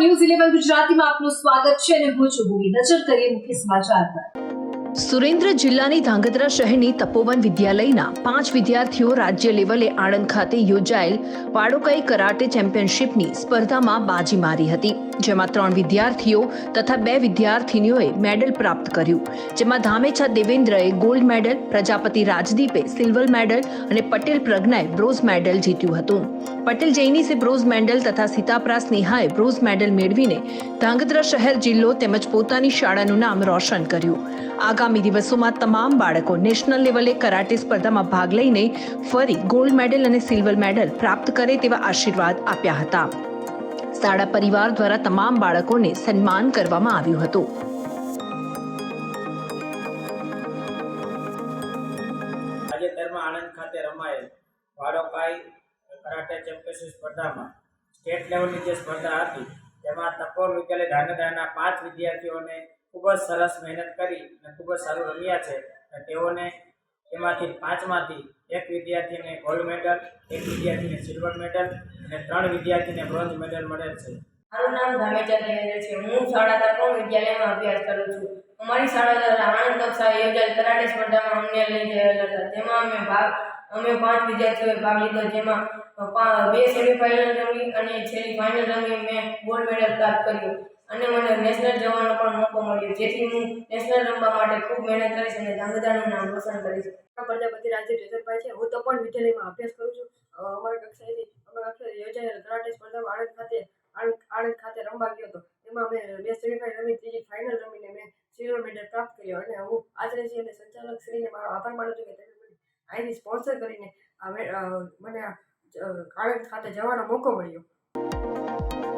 News eleven ગુજરાતીમાં આપનું સ્વાગત છે અને હું છું ભૂમિ. નજર કરીએ મુખ્ય સમાચાર પર. સુરેન્દ્ર જિલ્લાની ધાંગધ્રા શહેરની તપોવન વિદ્યાલયના પાંચ વિદ્યાર્થીઓ રાજ્ય લેવલે આણંદ ખાતે યોજાયેલ વાડોકાઈ કરાટે ચેમ્પિયનશિપની સ્પર્ધામાં બાજી મારી હતી, જેમાં ત્રણ વિદ્યાર્થીઓ તથા બે વિદ્યાર્થીનીઓએ મેડલ પ્રાપ્ત કર્યું, જેમાં ધામેછા દેવેન્દ્રએ ગોલ્ડ મેડલ, પ્રજાપતિ રાજદીપે સિલ્વર મેડલ અને પટેલ પ્રજ્ઞાએ બ્રોન્ઝ મેડલ જીત્યું હતું. પટેલ જૈનીસે બ્રોઝ મેડલ તથા સીતાપરા સ્નેહાએ બ્રોઝ મેડલ મેળવીને ધાંગધ્રા શહેર જિલ્લો તેમજ પોતાની શાળાનું નામ રોશન કર્યું. આગામી દિવસોમાં તમામ બાળકો નેશનલ લેવલે કરાટે સ્પર્ધામાં ભાગ લઈને ફરી ગોલ્ડ મેડલ અને સિલ્વર મેડલ પ્રાપ્ત કરે તેવા આશીર્વાદ આપ્યા હતા. શાળા પરિવાર દ્વારા તમામ બાળકોને સન્માન કરવામાં આવ્યું હતું. તાજેતરમાં આણંદ ખાતે રમાયેલ વાડોકાઈ કરાટે ચેમ્પિયનશિપ સ્પર્ધામાં સ્ટેટ લેવલની જે સ્પર્ધા હતી, તેમાં તપોર વિદ્યાલય ધાંગધ્રાના પાંચ વિદ્યાર્થીઓને ખૂબ જ સરસ મહેનત કરી અને ખૂબ જ સારું રમ્યા છે. અને તેઓને એમાંથી પાંચમાંથી એક વિદ્યાર્થીને ગોલ્ડ મેડલ એક વિદ્યાર્થીને સિલ્વર મેડલ અને ત્રણ વિદ્યાર્થીને બ્રોન્ઝ મેડલ મળેલ છે. મારું નામ ધામેચંદ નરેન્દ્ર છે. હું શાળા તપોર વિદ્યાલયમાં અભ્યાસ કરું છું. અમારી શાળા દ્વારા આણંદ કક્ષાએ યોજાયેલ કરાટે સ્પર્ધામાં અમને લઈ ગયેલા હતા. તેમાં અમે ભાગ, અમે પાંચ વિદ્યાર્થીઓએ ભાગ લીધો, જેમાં બે સેમીફાઇનલ રમી અને છેલ્લી ફાઇનલ રમી મેં ગોલ્ડ મેડલ પ્રાપ્ત કર્યું. અને મને નેશનલ જવાનો પણ મોકો મળ્યો. જેથી હું નેશનલ રમવા માટે ખૂબ મહેનત કરીશ અને ધાંગધ્રાનું નામ રોશન કરીશ. પ્રજાપતિ રાજ્ય જયદરભાઈ છે. હું તો પણ વિદ્યાલયમાં અભ્યાસ કરું છું. અમારા કક્ષાએથી, અમારા કક્ષાએ યોજાયેલ કરાટે સ્પર્ધામાં આણંદ ખાતે આણંદ ખાતે રમવા ગયો હતો. તેમાં મેં બે સેમીફાઇનલ રમી, ત્રીજી ફાઇનલ રમીને મેં સિલ્વર મેડલ પ્રાપ્ત કર્યો. અને હું આચાર્યજી અને સંચાલક શ્રીને મારો આભાર માનું છું કે તેમણે મને અહીંથી સ્પોન્સર કરીને મને આણંદ ખાતે જવાનો મોકો મળ્યો.